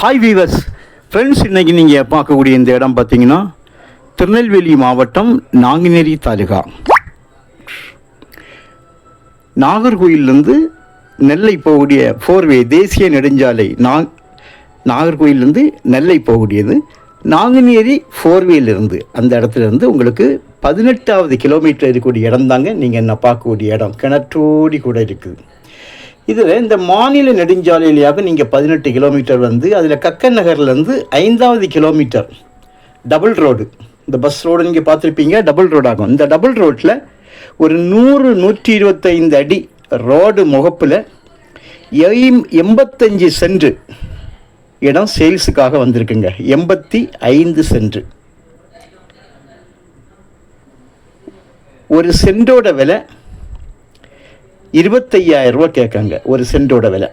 Hi viewers friends இன்னைக்கு நீங்கள் பார்க்கக்கூடிய இந்த இடம் பார்த்தீங்கன்னா திருநெல்வேலி மாவட்டம் நாங்குநேரி தாலுகா. நாகர்கோயிலேருந்து நெல்லை போகக்கூடிய ஃபோர்வே தேசிய நெடுஞ்சாலை நா நாகர்கோயிலேருந்து நெல்லை போகக்கூடியது. நாங்குநேரி ஃபோர்வேலிருந்து அந்த இடத்துல இருந்து உங்களுக்கு பதினெட்டாவது கிலோமீட்டர் இருக்கக்கூடிய இடம் தாங்க நீங்கள் என்ன பார்க்கக்கூடிய இடம்? கிணற்றோடி கூட இருக்குது. இதில் இந்த மாநில நெடுஞ்சாலையிலேயாக நீங்கள் பதினெட்டு கிலோமீட்டர் வந்து அதில் கக்கன் நகர்லேருந்து ஐந்தாவது கிலோமீட்டர் டபுள் ரோடு இந்த பஸ் ரோடு நீங்கள் பார்த்துருப்பீங்க டபுள் ரோடு ஆகும். இந்த டபுள் ரோட்டில் ஒரு நூறு நூற்றி இருபத்தைந்து அடி ரோடு முகப்பில் எம் எண்பத்தஞ்சு சென்ட் இடம் சேல்ஸுக்காக வந்திருக்குங்க. எண்பத்தி ஐந்து சென்று ஒரு சென்டோட விலை இருபத்தையாயிரம் ரூபா கேட்காங்க ஒரு சென்டோட விலை.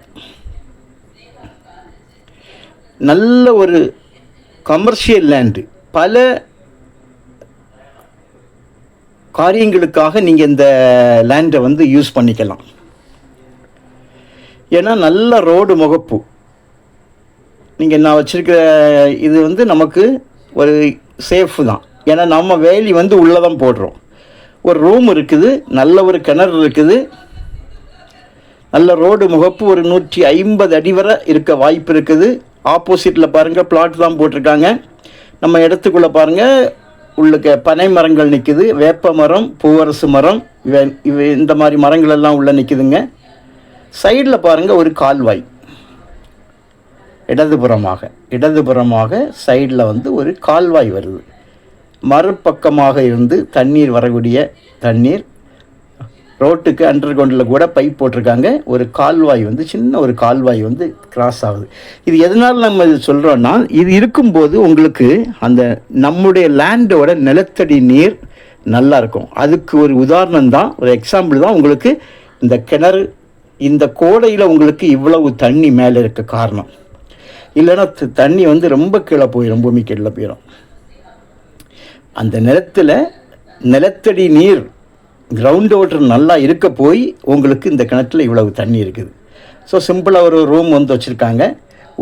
நல்ல ஒரு கமர்ஷியல் லேண்டு பல காரியங்களுக்காக நீங்கள் இந்த லேண்டை வந்து யூஸ் பண்ணிக்கலாம். ஏன்னா நல்ல ரோடு முகப்பு. நீங்கள் நான் வச்சுருக்கிற இது வந்து நமக்கு ஒரு சேஃபு தான். ஏன்னா நம்ம வேலி வந்து உள்ளே தான் போடுறோம். ஒரு ரூம் இருக்குது நல்ல ஒரு கிணறு இருக்குது. நல்ல ரோடு முகப்பு ஒரு நூற்றி ஐம்பது அடி வரை இருக்க வாய்ப்பு இருக்குது. ஆப்போசிட்டில் பாருங்கள் பிளாட் தான் போட்டிருக்காங்க. நம்ம இடத்துக்குள்ளே பாருங்கள் உள்ளுக்க பனை மரங்கள் நிற்குது வேப்ப மரம் பூவரசு மரம் இவ இவ இந்த மாதிரி மரங்கள் எல்லாம் உள்ளே நிற்குதுங்க சைடில் பாருங்கள் ஒரு கால்வாய். இடதுபுறமாக இடதுபுறமாக சைடில் வந்து ஒரு கால்வாய் வருது. மறுபக்கமாக இருந்து தண்ணீர் வரக்கூடிய தண்ணீர் ரோட்டுக்கு அண்டர் கிரவுண்டில் கூட பைப் போட்டிருக்காங்க. ஒரு கால்வாய் வந்து சின்ன ஒரு கால்வாய் வந்து கிராஸ் ஆகுது. இது எதனால் நம்ம இது சொல்கிறோன்னா இது இருக்கும்போது உங்களுக்கு அந்த நம்முடைய லேண்டோட நிலத்தடி நீர் நல்லா இருக்கும் அதுக்கு ஒரு உதாரணம் தான் ஒரு எக்ஸாம்பிள் தான் உங்களுக்கு இந்த கிணறு இந்த கோடையில் உங்களுக்கு இவ்வளவு தண்ணி மேலே இருக்க காரணம். இல்லைன்னா தண்ணி வந்து ரொம்ப கீழே போயிடும் பூமி கீழே போயிடும் அந்த நிலத்தில் நிலத்தடி நீர் கிரவுண்ட் வாட்டர் நல்லா இருக்க போய் உங்களுக்கு இந்த கிணத்துல இவ்வளவு தண்ணி இருக்குது. ஸோ சிம்பிளாக ஒரு ரூம் வந்து வச்சுருக்காங்க.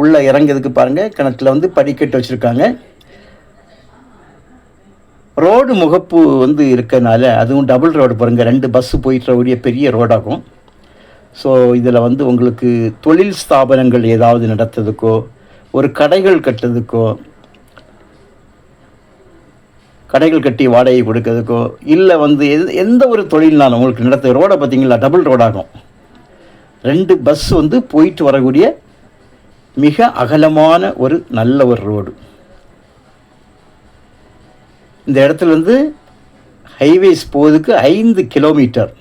உள்ளே இறங்குறதுக்கு பாருங்கள் கிணத்துல வந்து படிக்கட்டு வச்சுருக்காங்க. ரோடு முகப்பு வந்து இருக்கனால அதுவும் டபுள் ரோடு பாருங்கள் ரெண்டு பஸ்ஸு போயிட்டுறக்கூடிய பெரிய ரோடாகும் ஸோ இதில் வந்து உங்களுக்கு தொழில் ஸ்தாபனங்கள் ஏதாவது நடத்துறதுக்கோ ஒரு கடைகள் கட்டுறதுக்கோ கடைகள் கட்டி வாடகை கொடுக்கறதுக்கோ இல்லை வந்து எது எந்த ஒரு தொழில்னாலும் உங்களுக்கு நடத்த ரோடை பார்த்தீங்களா டபுள் ரோடாகும் ரெண்டு பஸ் வந்து போயிட்டு வரக்கூடிய மிக அகலமான ஒரு நல்ல ஒரு ரோடு இந்த இடத்துல இருந்து ஹைவேஸ் போகிறதுக்கு ஐந்து கிலோமீட்டர்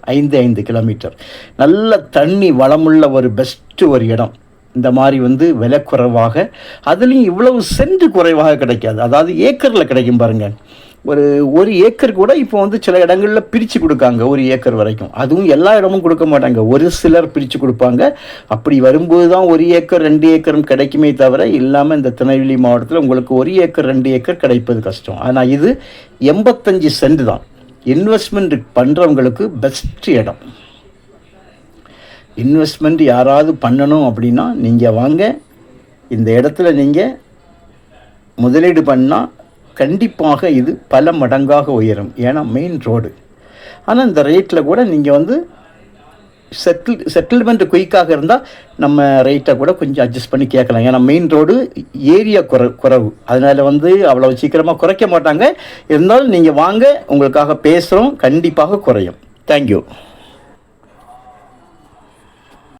ஐந்து ஐந்து கிலோமீட்டர் நல்ல தண்ணி வளமுள்ள ஒரு பெஸ்ட்டு ஒரு இடம். இந்த மாதிரி வந்து விலை குறைவாக அதுலேயும் இவ்வளவு சென்ட் குறைவாக கிடைக்காது. அதாவது ஏக்கரில் கிடைக்கும் பாருங்கள் ஒரு ஒரு ஏக்கர் கூட இப்போ வந்து சில இடங்களில் பிரித்து கொடுக்காங்க ஒரு ஏக்கர் வரைக்கும். அதுவும் எல்லா இடமும் கொடுக்க மாட்டாங்க. ஒரு சிலர் பிரித்து கொடுப்பாங்க. அப்படி வரும்போது தான் ஒரு ஏக்கர் ரெண்டு ஏக்கரும் கிடைக்குமே தவிர இல்லாமல் இந்த திருநெல்வேலி மாவட்டத்தில் உங்களுக்கு ஒரு ஏக்கர் ரெண்டு ஏக்கர் கிடைப்பது கஷ்டம். ஆனால் இது எண்பத்தஞ்சு சென்ட் தான். இன்வெஸ்ட்மெண்ட் பண்ணுறவங்களுக்கு பெஸ்ட் இடம். இன்வெஸ்ட்மெண்ட் யாராவது பண்ணணும் அப்படின்னா நீங்கள் வாங்க. இந்த இடத்துல நீங்கள் முதலீடு பண்ணால் கண்டிப்பாக இது பல மடங்காக உயரும். ஏன்னா மெயின் ரோடு ஆனால் இந்த ரேட்டில் கூட நீங்கள் வந்து செட்டில் செட்டில்மெண்ட் குயிக்காக இருந்தால் நம்ம ரேட்டை கூட கொஞ்சம் அட்ஜஸ்ட் பண்ணி கேட்கலாம். ஏன்னா மெயின் ரோடு ஏரியா குறை குறைவு. அதனால் வந்து அவ்வளோ சீக்கிரமாக குறைக்க மாட்டாங்க. இருந்தாலும் நீங்கள் வாங்க உங்களுக்காக பேசுகிறோம் கண்டிப்பாக குறையும். தேங்க்யூ